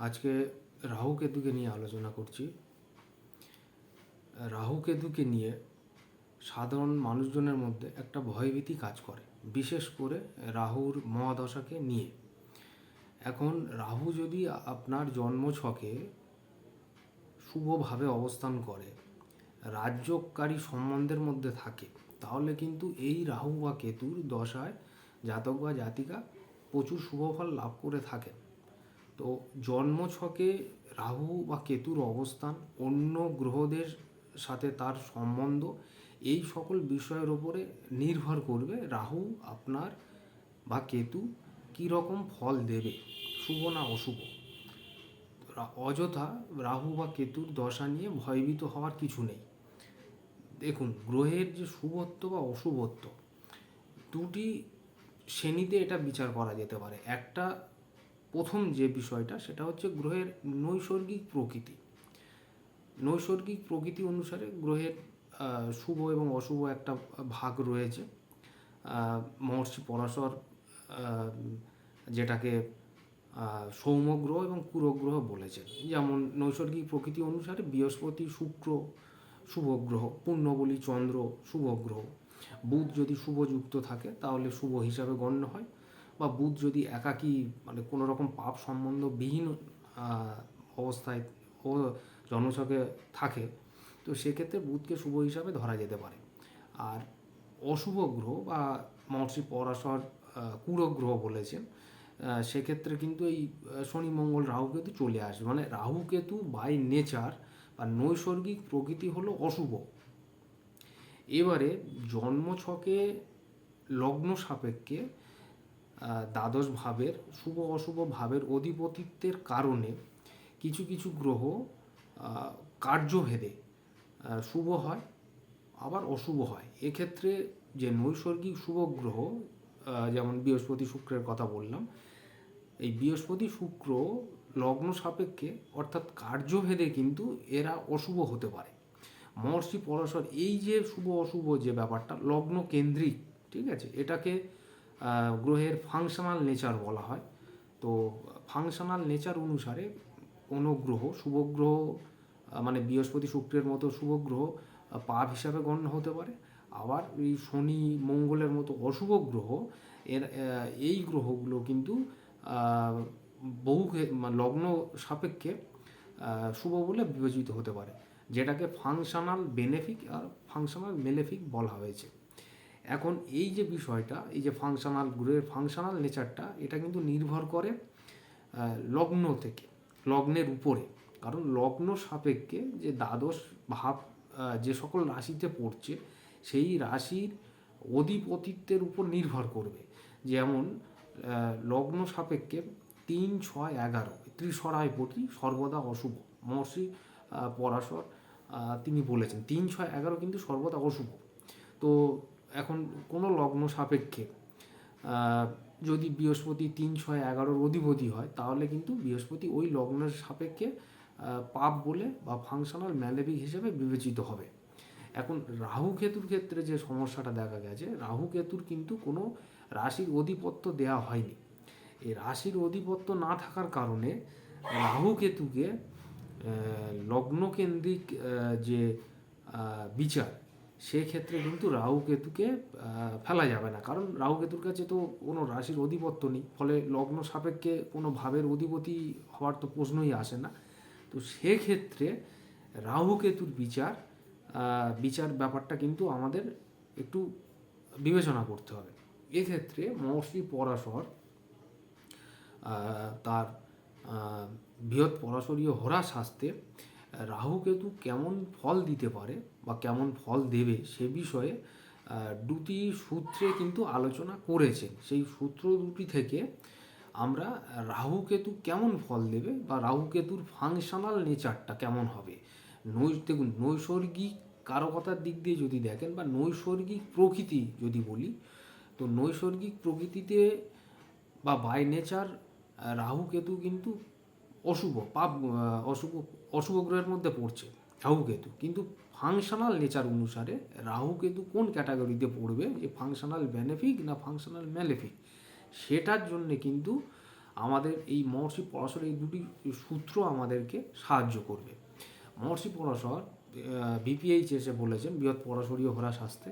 আজকে রাহু কেতুকে নিয়ে আলোচনা করছি। রাহু কেতুকে নিয়ে সাধারণ মানুষজনের মধ্যে একটা ভয়ভীতি কাজ করে, বিশেষ করে রাহুর মহাদশাকে নিয়ে। এখন রাহু যদি আপনার জন্ম ছকে শুভভাবে অবস্থান করে রাজ্যকারী সম্বন্ধের মধ্যে থাকে, তাহলে কিন্তু এই রাহু বা কেতুর দশায় জাতক বা জাতিকা প্রচুর শুভফল লাভ করে থাকেন। তো জন্মছকে রাহু বা কেতুর অবস্থান অন্য গ্রহদের সাথে তার সম্বন্ধ, এই সকল বিষয়ের ওপরে নির্ভর করবে রাহু, আপনার বা কেতু কী রকম ফল দেবে, শুভ না অশুভ। অযথা রাহু বা কেতুর দশা নিয়ে ভয়ভীত হওয়ার কিছু নেই। দেখুন, গ্রহের যে শুভত্ব বা অশুভত্ব, দুটি শ্রেণীতে এটা বিচার করা যেতে পারে। একটা প্রথম যে বিষয়টা সেটা হচ্ছে গ্রহের নৈসর্গিক প্রকৃতি। নৈসর্গিক প্রকৃতি অনুসারে গ্রহের শুভ এবং অশুভ একটা ভাগ রয়েছে। মহর্ষি পরাশর যেটাকে সৌমগ্রহ এবং কুরগ্রহ বলেছেন। যেমন নৈসর্গিক প্রকৃতি অনুসারে বৃহস্পতি, শুক্র শুভ গ্রহ পুণ্যবলী চন্দ্র শুভ গ্রহ বুধ যদি শুভযুক্ত থাকে তাহলে শুভ হিসাবে গণ্য হয়। বা বুধ যদি একাকী মানে কোনো রকম পাপ সম্বন্ধ বিহীন অবস্থায় ও জন্মছকে থাকে, তো সেক্ষেত্রে বুধকে শুভ হিসাবে ধরা যেতে পারে। আর অশুভ গ্রহ বা মহর্ষি পরাশর কুরগ্রহ বলেছেন সেক্ষেত্রে কিন্তু এই শনি, মঙ্গল, রাহু কেতু চলে আসবে। মানে রাহু কেতু বাই নেচার বা নৈসর্গিক প্রকৃতি হলো অশুভ। এবারে জন্মছকে লগ্ন সাপেক্ষে দ্বাদশ ভাবের, শুভ অশুভ ভাবের অধিপতিত্বের কারণে কিছু কিছু গ্রহ কার্যভেদে শুভ হয়, আবার অশুভ হয়। এক্ষেত্রে যে নৈসর্গিক শুভ গ্রহ যেমন বৃহস্পতি শুক্রের কথা বললাম, এই বৃহস্পতি শুক্র লগ্ন সাপেক্ষে, অর্থাৎ কার্যভেদে কিন্তু এরা অশুভ হতে পারে। মহর্ষি পরাশর এই যে শুভ অশুভ যে ব্যাপারটা, লগ্ন কেন্দ্রিক, ঠিক আছে, এটাকে গ্রহের ফাংশনাল নেচার বলা হয়। তো ফাংশনাল নেচার অনুসারে কোনো গ্রহ শুভ গ্রহ মানে বৃহস্পতি শুক্রের মতো শুভ গ্রহ আহ, পাপ হিসাবে গণ্য হতে পারে। আবার এই শনি মঙ্গলের মতো অশুভ গ্রহ এর এই গ্রহগুলো কিন্তু বহু লগ্ন সাপেক্ষে শুভ বলে বিবেচিত হতে পারে যেটাকে ফাংশনাল বেনিফিক আর ফাংশনাল মেলেফিক বলা হয়েছে। এখন এই যে বিষয়টা, এই যে ফাংশনাল গ্রহের ফাংশনাল নেচারটা এটা কিন্তু নির্ভর করে লগ্ন থেকে, লগ্নের উপরে। কারণ লগ্ন সাপেক্ষে যে দ্বাদশ ভাব যে সকল রাশিতে পড়ছে, সেই রাশির অধিপতিত্বের উপর নির্ভর করবে। যেমন লগ্ন সাপেক্ষে তিন, ছয়, এগারো ত্রিসরায় পটি সর্বদা অশুভ। মহর্ষি পরাশর তিনি বলেছেন, তিন, ছয়, এগারো কিন্তু সর্বদা অশুভ। তো এখন কোনো লগ্ন সাপেক্ষে যদি বৃহস্পতি তিন, ছয়, এগারোর অধিপতি হয়, তাহলে কিন্তু বৃহস্পতি ওই লগ্নের সাপেক্ষে পাপ বলে বা ফাংশনাল ম্যালেবিক হিসেবে বিবেচিত হবে। এখন রাহু কেতুর ক্ষেত্রে যে সমস্যাটা দেখা গেছে, রাহু কেতুর কিন্তু কোনো রাশির অধিপত্য দেওয়া হয়নি। এই রাশির অধিপত্য না থাকার কারণে রাহু কেতুকে লগ্ন কেন্দ্রিক যে বিচার সেক্ষেত্রে কিন্তু রাহু কেতুকে ফেলা যাবে না। কারণ রাহু কেতুর কাছে তো কোনো রাশির অধিপত্য নেই। ফলে লগ্ন সাপেক্ষে কোনো ভাবের অধিপতি হওয়ার তো প্রশ্নই আসে না। তো সেক্ষেত্রে রাহু কেতুর বিচার বিচার ব্যাপারটা কিন্তু আমাদের একটু বিবেচনা করতে হবে। এক্ষেত্রে মহর্ষি পরাশর তার বৃহৎ পরাশরীয় হরা শাস্তে রাহু কেতু কেমন ফল দিতে পারে বা কেমন ফল দেবে সে বিষয়ে দুটি সূত্রে কিন্তু আলোচনা করেছেন। সেই সূত্র দুটি থেকে আমরা রাহু কেতু কেমন ফল দেবে বা রাহু কেতুর ফাংশনাল নেচারটা কেমন হবে? নৈ দেখুন, নৈসর্গিক কারকতার দিক দিয়ে যদি দেখেন বা নৈসর্গিক প্রকৃতি যদি বলি, তো নৈসর্গিক প্রকৃতিতে বা বাই নেচার রাহু কেতু কিন্তু অশুভ, পাপ অশুভ অশুভ গ্রহের মধ্যে পড়ছে রাহু কেতু। কিন্তু ফাংশনাল নেচার অনুসারে রাহু কেতু কোন ক্যাটাগরিতে পড়বে? যে ফাংশনাল বেনিফিক না ফাংশনাল ম্যালেফিক সেটার জন্যে কিন্তু আমাদের এই মহর্ষি পরাশর এই দুটি সূত্র আমাদেরকে সাহায্য করবে। মহর্ষি পরাশর বিপিএইচ এসে বলেছেন, বৃহৎ পরাশরীয় হরা শাস্ত্রে,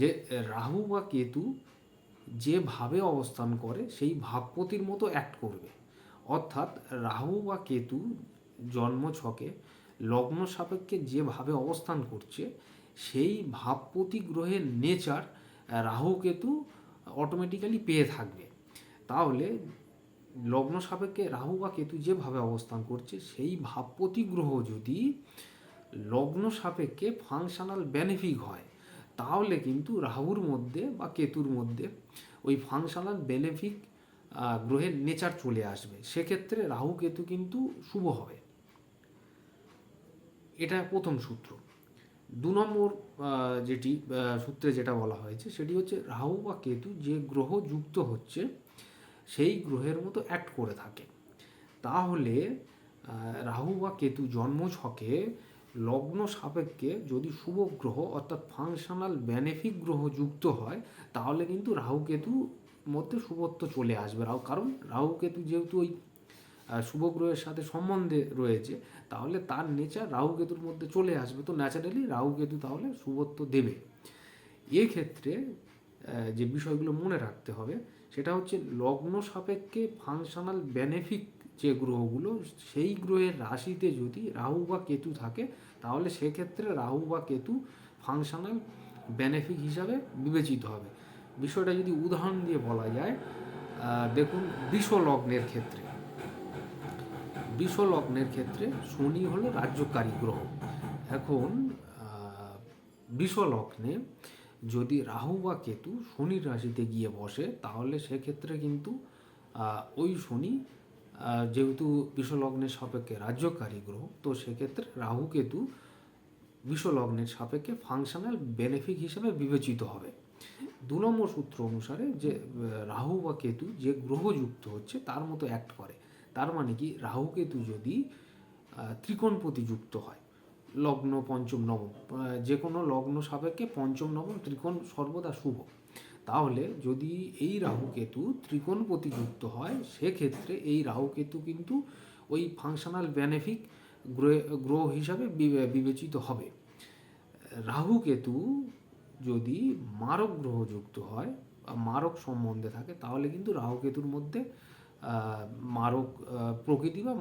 যে রাহু বা কেতু যেভাবে অবস্থান করে, সেই ভাবপতির মতো অ্যাক্ট করবে। অর্থাৎ রাহু বা কেতু জন্ম ছকে লগ্ন সাপেক্ষে যেভাবে অবস্থান করছে, সেই ভাবপতি গ্রহের নেচার রাহু কেতু অটোমেটিক্যালি পেয়ে থাকবে। তাহলে লগ্ন সাপেক্ষে রাহু বা কেতু যেভাবে অবস্থান করছে, সেই ভাবপতি গ্রহ যদি লগ্ন সাপেক্ষে ফাংশনাল বেনিফিক হয়, তাহলে কিন্তু রাহুর মধ্যে বা কেতুর মধ্যে ওই ফাংশনাল বেনিফিক গ্রহের নেচার চলে আসবে। সেক্ষেত্রে রাহু কেতু কিন্তু শুভ হবে। এটা প্রথম সূত্র। দু নম্বর যেটি সূত্রে যেটা বলা হয়েছে সেটি হচ্ছে রাহু বা কেতু যে গ্রহ যুক্ত হচ্ছে সেই গ্রহের মতো অ্যাক্ট করে থাকে। তাহলে রাহু বা কেতু জন্ম ছকে লগ্ন সাপেক্ষে যদি শুভ গ্রহ অর্থাৎ ফাংশনাল বেনিফিক গ্রহ যুক্ত হয়, তাহলে কিন্তু রাহু কেতু মধ্যে শুভত্ব চলে আসবে। রাহু, কারণ রাহু কেতু যেহেতু ওই শুভ গ্রহের সাথে সম্বন্ধে রয়েছে, তাহলে তার নেচার রাহু কেতুর মধ্যে চলে আসবে। তো ন্যাচারালি রাহু কেতু তাহলে শুভত্ব দেবে। এক্ষেত্রে যে বিষয়গুলো মনে রাখতে হবে, সেটা হচ্ছে লগ্ন সাপেক্ষে ফাংশনাল বেনিফিক যে গ্রহগুলো, সেই গ্রহের রাশিতে যদি রাহু বা কেতু থাকে, তাহলে সেক্ষেত্রে রাহু বা কেতু ফাংশনাল বেনিফিক হিসাবে বিবেচিত হবে। বিষয়টা যদি উদাহরণ দিয়ে বলা যায় দেখুন বিষ লগ্নের ক্ষেত্রে। বিষ লগ্নের ক্ষেত্রে শনি হলো রাজ্যকারী গ্রহ। এখন বিষ লগ্নে যদি রাহু বা কেতু শনির রাশিতে গিয়ে বসে, তাহলে সেক্ষেত্রে কিন্তু ওই শনি যেহেতু বিশ্বলগ্নের সাপেক্ষে রাজ্যকারী গ্রহ, তো সেক্ষেত্রে রাহু কেতু বিশ্বলগ্নের সাপেক্ষে ফাংশনাল বেনিফিক হিসেবে বিবেচিত হবে। দু নম্বর সূত্র অনুসারে যে রাহু বা কেতু যে গ্রহ যুক্ত হচ্ছে, তার মতো অ্যাক্ট করে। তার মানে কি? রাহু কেতু যদি আহ, ত্রিকোণপতি যুক্ত হয় লগ্ন পঞ্চম নবম যে কোনো লগ্ন সাপেক্ষে পঞ্চম নবম ত্রিকোণ সর্বদা শুভ। তাহলে যদি এই রাহু কেতু ত্রিকোণপতি যুক্ত হয় সেক্ষেত্রে এই রাহু কেতু কিন্তু ওই ফাংশনাল বেনিফিক গ্রহ হিসাবে বিবে- বিবেচিত হবে। রাহু কেতু যদি মারক গ্রহ যুক্ত হয় মারক সম্বন্ধে থাকে তাহলে কিন্তু রাহু কেতুর মধ্যে মারক প্রকৃতি বা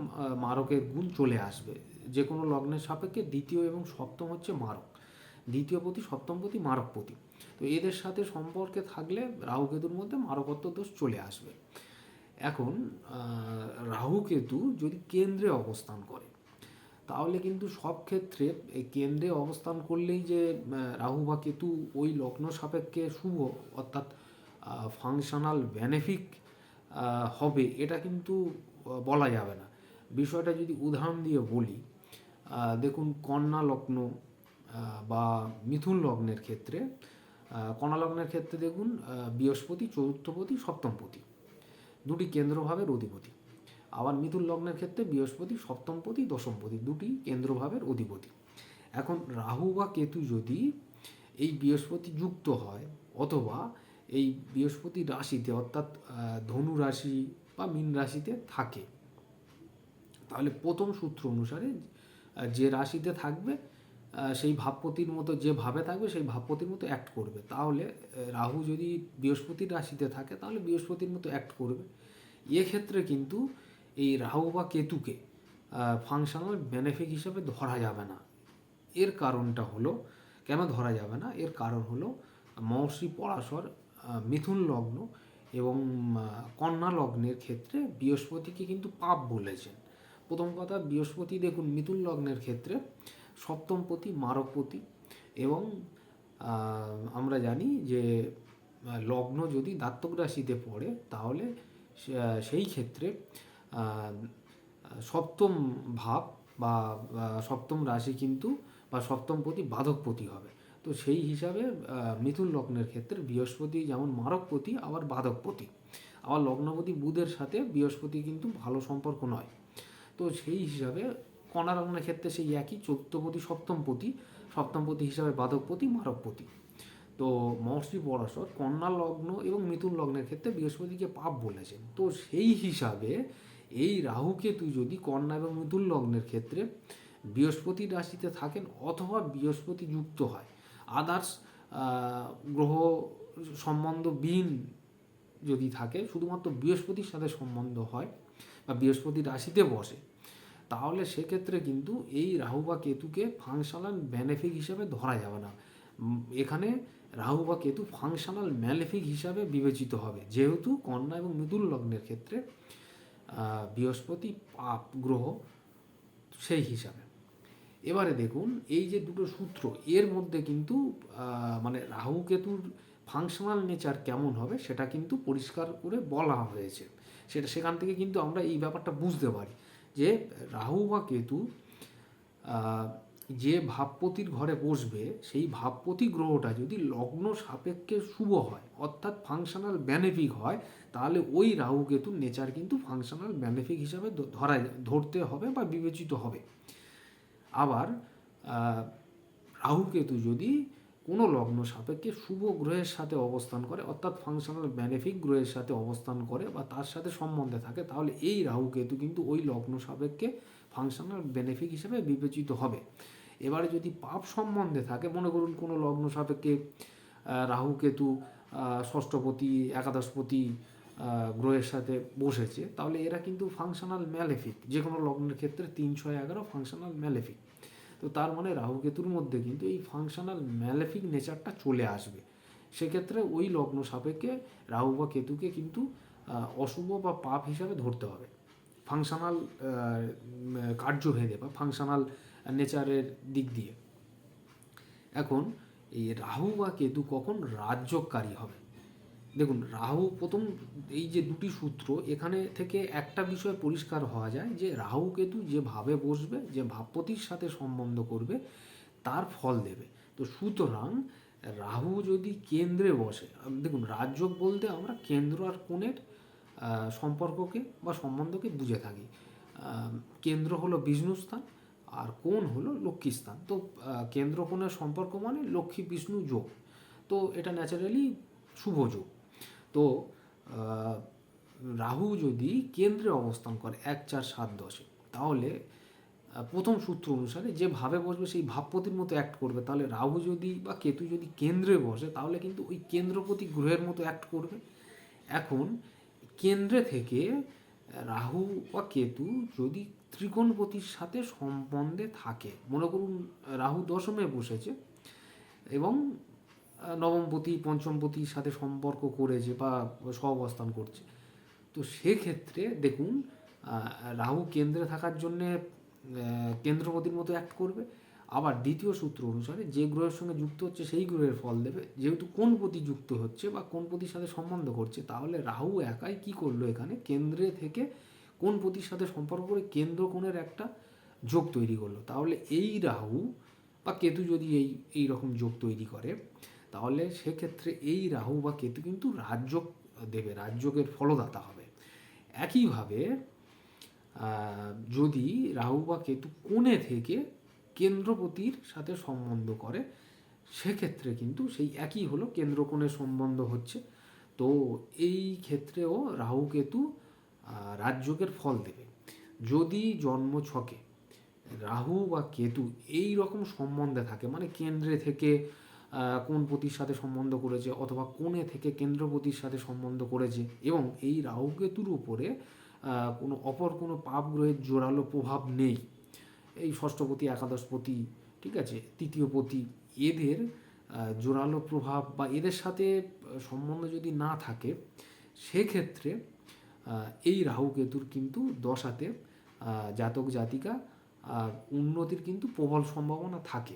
মারকের গুণ চলে আসবে। যে কোনো লগ্নের সাপেক্ষে দ্বিতীয় এবং সপ্তম হচ্ছে মারক। দ্বিতীয় পতি সপ্তম পতি মারক পতি তো এদের সাথে সম্পর্কে থাকলে রাহু কেতুর মধ্যে মারকত্ব দোষ চলে আসবে। এখন রাহু কেতু যদি কেন্দ্রে অবস্থান করে, তাহলে কিন্তু সব ক্ষেত্রে এই কেন্দ্রে অবস্থান করলেই যে রাহু বা কেতু ওই লগ্ন সাপেক্ষে শুভ, অর্থাৎ ফাংশনাল বেনিফিক হবে, এটা কিন্তু বলা যাবে না। বিষয়টা যদি উদাহরণ দিয়ে বলি দেখুন কন্যা লগ্ন বা মিথুন লগ্নের ক্ষেত্রে কন্যা লগ্নের ক্ষেত্রে দেখুন বৃহস্পতি, চতুর্থপতি, সপ্তমপতি। দুটি কেন্দ্রভাবের অধিপতি। আবার মিথুন লগ্নের ক্ষেত্রে বৃহস্পতি, সপ্তমপতি, দশমপতি, দুটি কেন্দ্রভাবের অধিপতি। এখন রাহু বা কেতু যদি এই বৃহস্পতি যুক্ত হয়, অথবা এই বৃহস্পতি রাশিতে অর্থাৎ ধনু রাশি বা মীন রাশিতে থাকে। তাহলে প্রথম সূত্র অনুসারে যে রাশিতে থাকবে সেই ভাবপতির মতো, যে ভাবে থাকবে, সেই ভাবপতির মতো অ্যাক্ট করবে। তাহলে রাহু যদি বৃহস্পতির রাশিতে থাকে, তাহলে বৃহস্পতির মতো অ্যাক্ট করবে। এক্ষেত্রে কিন্তু এই রাহু বা কেতুকে ফাংশনাল বেনিফিক হিসেবে ধরা যাবে না। এর কারণটা হলো, কেন ধরা যাবে না? এর কারণ হলো, মহর্ষি পরাশর মিথুন লগ্ন এবং কন্যা লগ্নের ক্ষেত্রে বৃহস্পতিকে কিন্তু পাপ বলেছেন। প্রথম কথা, বৃহস্পতি দেখুন, মিথুন লগ্নের ক্ষেত্রে সপ্তমপতি, মারকপতি এবং আমরা জানি যে লগ্ন যদি দাত্তক রাশিতে পড়ে, তাহলে সেই ক্ষেত্রে সপ্তম ভাব বা সপ্তম রাশি কিন্তু বা সপ্তমপতি বাধকপতি হবে। তো সেই হিসাবে মিথুন লগ্নের ক্ষেত্রে বৃহস্পতি যেমন মারকপতি, আবার বাধকপতি। আবার লগ্নপতি বুধের সাথে বৃহস্পতি কিন্তু ভালো সম্পর্ক নয়। তো সেই হিসাবে কণা লগ্নের ক্ষেত্রে সেই একই, চতুর্থপতি, সপ্তমপতি। সপ্তমপতি হিসাবে বাধকপতি, মারকপতি। তো মহর্ষি পরাশর কন্যা লগ্ন এবং মিথুন লগ্নের ক্ষেত্রে বৃহস্পতিকে পাপ বলেছেন। তো সেই হিসাবে এই রাহু কেতু যদি কন্যা এবং মিথুন লগ্নের ক্ষেত্রে বৃহস্পতি রাশিতে থাকেন অথবা বৃহস্পতি যুক্ত হয় আদার্স গ্রহ সম্বন্ধবিহীন যদি থাকে, শুধুমাত্র বৃহস্পতির সাথে সম্বন্ধ হয় বা বৃহস্পতি রাশিতে বসে, তাহলে সেক্ষেত্রে কিন্তু এই রাহু বা কেতুকে ফাংশনাল বেনিফিক হিসাবে ধরা যাবে না। এখানে রাহু বা কেতু ফাংশনাল ম্যালেফিক হিসাবে বিবেচিত হবে। যেহেতু কন্যা এবং মৃদুল লগ্নের ক্ষেত্রে বৃহস্পতি পাপ গ্রহ সেই হিসাবে। এবারে দেখুন, এই যে দুটো সূত্র, এর মধ্যে কিন্তু মানে রাহু কেতুর ফাংশনাল নেচার কেমন হবে সেটা কিন্তু পরিষ্কার করে বলা হয়েছে। সেটা সেখান থেকে কিন্তু আমরা এই ব্যাপারটা বুঝতে পারি যে রাহু বা কেতু যে ভাবপতির ঘরে বসবে, সেই ভাবপতি গ্রহটা যদি লগ্ন সাপেক্ষে শুভ হয়, অর্থাৎ ফাংশনাল বেনিফিক হয়, তাহলে ওই রাহু কেতুর নেচার কিন্তু ফাংশনাল বেনিফিক হিসাবে ধরা ধরতে হবে বা বিবেচিত হবে। আবার আহ, রাহু কেতু যদি কোনো লগ্ন সাপেক্ষে শুভ গ্রহের সাথে অবস্থান করে অর্থাৎ ফাংশনাল বেনিফিক গ্রহের সাথে অবস্থান করে বা তার সাথে সম্বন্ধে থাকে তাহলে এই রাহু কেতু কিন্তু ওই লগ্ন সাপেক্ষে ফাংশনাল বেনিফিক হিসেবে বিবেচিত হবে। এবারে যদি পাপ সম্বন্ধে থাকে মনে করুন কোনো লগ্ন সাপেক্ষে আহ, রাহু কেতু ষষ্ঠপতি একাদশপতি গ্রহের সাথে বসেছে তাহলে এরা কিন্তু ফাংশনাল ম্যালেফিক যে কোনো লগ্নের ক্ষেত্রে তিন ছয় এগারো ফাংশনাল ম্যালেফিক তো তার মানে রাহু কেতুর মধ্যে কিন্তু এই ফাংশনাল ম্যালেফিক নেচারটা চলে আসবে। সেক্ষেত্রে ওই লগ্ন সাপেক্ষে রাহু বা কেতুকে কিন্তু অশুভ বা পাপ হিসাবে ধরতে হবে। ফাংশনাল কার্যভেদে বা ফাংশনাল নেচারের দিক দিয়ে। এখন এই রাহু বা কেতু কখন রাজ্যকারী হবে? দেখুন, রাহু প্রথম এই যে দুটি সূত্র, এখানে থেকে একটা বিষয় পরিষ্কার হওয়া যায় যে, রাহু কেতু যে ভাবে বসবে, যে ভাবপতির সাথে সম্বন্ধ করবে, তার ফল দেবে। তো সুতরাং রাহু যদি কেন্দ্রে বসে দেখুন, রাজযোগ বলতে আমরা কেন্দ্র আর কোণের সম্পর্ককে বা সম্বন্ধকে বুঝে থাকি। কেন্দ্র হলো বিষ্ণু স্থান, আর কোণ হলো লক্ষ্মী স্থান। তো কেন্দ্র কোণের সম্পর্ক মানে লক্ষ্মী বিষ্ণু যোগ। তো এটা ন্যাচারালি শুভ যোগ। তো রাহু যদি কেন্দ্রে অবস্থান করে এক, চার, সাত, দশে, তাহলে প্রথম সূত্র অনুসারে যে ভাবে বসবে সেই ভাবপতির মতো অ্যাক্ট করবে। তাহলে রাহু যদি বা কেতু যদি কেন্দ্রে বসে, তাহলে কিন্তু ওই কেন্দ্রপতি গ্রহের মতো অ্যাক্ট করবে। এখন, কেন্দ্রে থেকে, রাহু বা কেতু যদি ত্রিকোণপতির সাথে সম্বন্ধে থাকে, মনে করুন রাহু দশমে বসেছে এবং নবমপতি পঞ্চমপতির সাথে সম্পর্ক করেছে বা সহাবস্থান করছে। তো সেক্ষেত্রে দেখুন রাহু কেন্দ্রে থাকার জন্যে কেন্দ্রপতির মতো অ্যাক্ট করবে। আবার দ্বিতীয় সূত্র অনুসারে যে গ্রহের সঙ্গে যুক্ত হচ্ছে সেই গ্রহের ফল দেবে। যেহেতু কোন পতি যুক্ত হচ্ছে বা কোন পতির সাথে সম্বন্ধ করছে, তাহলে রাহু একাই কি করল এখানে? কেন্দ্রে থেকে কোন পতির সাথে সম্পর্ক করে কেন্দ্র কোণের একটা যোগ তৈরি করল। তাহলে এই রাহু বা কেতু যদি এই এই রকম যোগ তৈরি করে তাহলে সেক্ষেত্রে এই রাহু বা কেতু কিন্তু রাজ্য দেবে রাজযোগের ফলদাতা হবে। একইভাবে যদি রাহু বা কেতু কোণে থেকে কেন্দ্রপতির সাথে সম্বন্ধ করে সেক্ষেত্রে কিন্তু সেই একই হলো কেন্দ্রকোণের সম্বন্ধ হচ্ছে। তো এই ক্ষেত্রেও রাহু কেতু আহ, রাজযোগের ফল দেবে। যদি জন্ম ছকে রাহু বা কেতু এই রকম সম্বন্ধে থাকে মানে কেন্দ্রে থেকে কোন পতির সাথে সম্বন্ধ করেছে অথবা কোণে থেকে কেন্দ্রপতির সাথে সম্বন্ধ করেছে। এবং এই রাহু কেতুর উপরে কোনো অপর কোনো পাপ গ্রহের জোরালো প্রভাব নেই। এই ষষ্ঠপতি একাদশপতি ঠিক আছে? তৃতীয়পতি এদের জোরালো প্রভাব বা এদের সাথে সম্বন্ধ যদি না থাকে, সেক্ষেত্রে এই রাহুকেতুর কিন্তু দশাতে জাতক জাতিকা উন্নতির কিন্তু প্রবল সম্ভাবনা থাকে।